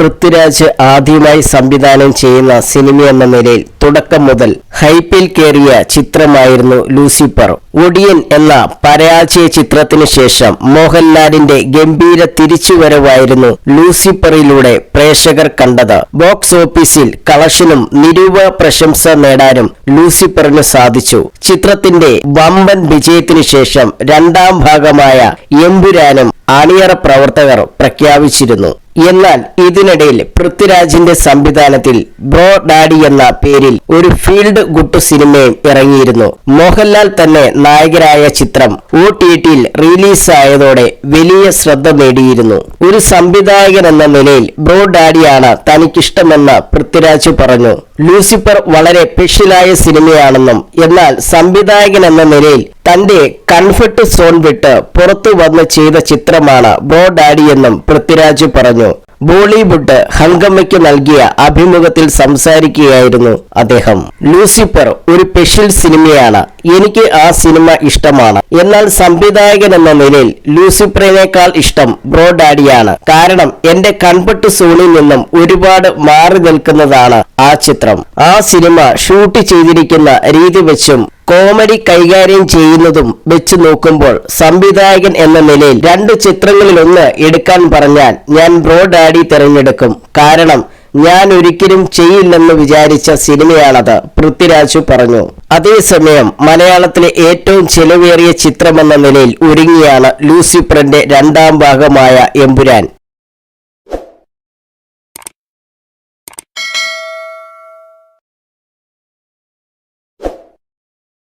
പൃഥ്വിരാജ് ആദ്യമായി സംവിധാനം ചെയ്യുന്ന സിനിമ എന്ന നിലയിൽ തുടക്കം മുതൽ ഹൈപ്പിൽ കയറിയ ചിത്രമായിരുന്നു ലൂസിഫർ. ഒടിയൻ എന്ന പരാജയ ചിത്രത്തിനു ശേഷം മോഹൻലാലിന്റെ ഗംഭീര തിരിച്ചുവരവായിരുന്നു ലൂസിഫറിലൂടെ പ്രേക്ഷകർ കണ്ടത്. ബോക്സ് ഓഫീസിൽ കളക്ഷനും നിരൂപ പ്രശംസ നേടാനും ലൂസിഫറിന് സാധിച്ചു. ചിത്രത്തിന്റെ വമ്പൻ വിജയത്തിനു ശേഷം രണ്ടാം ഭാഗമായ എമ്പുരാനും അണിയറ പ്രവർത്തകർ പ്രഖ്യാപിച്ചിരുന്നു. എന്നാൽ ഇതിനിടയിൽ പൃഥ്വിരാജിന്റെ സംവിധാനത്തിൽ ബ്രോ ഡാഡി എന്ന പേരിൽ ഒരു ഫീൽഡ് ഗുട്ട് സിനിമയും ഇറങ്ങിയിരുന്നു. മോഹൻലാൽ തന്നെ നായകരായ ചിത്രം ഒ ടി ടിയിൽ റിലീസായതോടെ വലിയ ശ്രദ്ധ നേടിയിരുന്നു. ഒരു സംവിധായകൻ എന്ന നിലയിൽ ബ്രോ ഡാഡിയാണ് തനിക്കിഷ്ടമെന്ന് പൃഥ്വിരാജ് പറഞ്ഞു. ലൂസിഫർ വളരെ സ്പെഷ്യലായ സിനിമയാണെന്നും എന്നാൽ സംവിധായകൻ എന്ന നിലയിൽ തന്റെ കൺഫർട്ട് സോൺ വിട്ട് പുറത്തു വന്ന് ചെയ്ത ചിത്രമാണ് ബ്രോ ഡാഡി എന്നും പൃഥ്വിരാജ് പറഞ്ഞു. ど、ബോളിവുഡ് ഹംഗമ്മയ്ക്ക് നൽകിയ അഭിമുഖത്തിൽ സംസാരിക്കുകയായിരുന്നു അദ്ദേഹം. ലൂസിഫർ ഒരു സ്പെഷ്യൽ സിനിമയാണ്. എനിക്ക് ആ സിനിമ ഇഷ്ടമാണ്. എന്നാൽ സംവിധായകൻ എന്ന നിലയിൽ ലൂസിഫറിനേക്കാൾ ഇഷ്ടം ബ്രോ ഡാഡിയാണ്. കാരണം എന്റെ കൺപട്ട് സോണിൽ നിന്നും ഒരുപാട് മാറി നിൽക്കുന്നതാണ് ആ ചിത്രം. ആ സിനിമ ഷൂട്ട് ചെയ്തിരിക്കുന്ന രീതി വെച്ചും കോമഡി കൈകാര്യം ചെയ്യുന്നതും വെച്ച് നോക്കുമ്പോൾ സംവിധായകൻ എന്ന നിലയിൽ രണ്ട് ചിത്രങ്ങളിലൊന്ന് എടുക്കാൻ പറഞ്ഞാൽ ഞാൻ ബ്രോ ഡാഡി തിരഞ്ഞെടുക്കും. കാരണം ഞാൻ ഒരിക്കലും ചെയ്യില്ലെന്ന് വിചാരിച്ച സിനിമയാണത് പൃഥ്വിരാജു പറഞ്ഞു. അതേസമയം മലയാളത്തിലെ ഏറ്റവും ചെലവേറിയ ചിത്രമെന്ന നിലയിൽ ഒരുങ്ങിയാണ് ലൂസിഫറിന്റെ രണ്ടാം ഭാഗമായ എമ്പുരാൻ.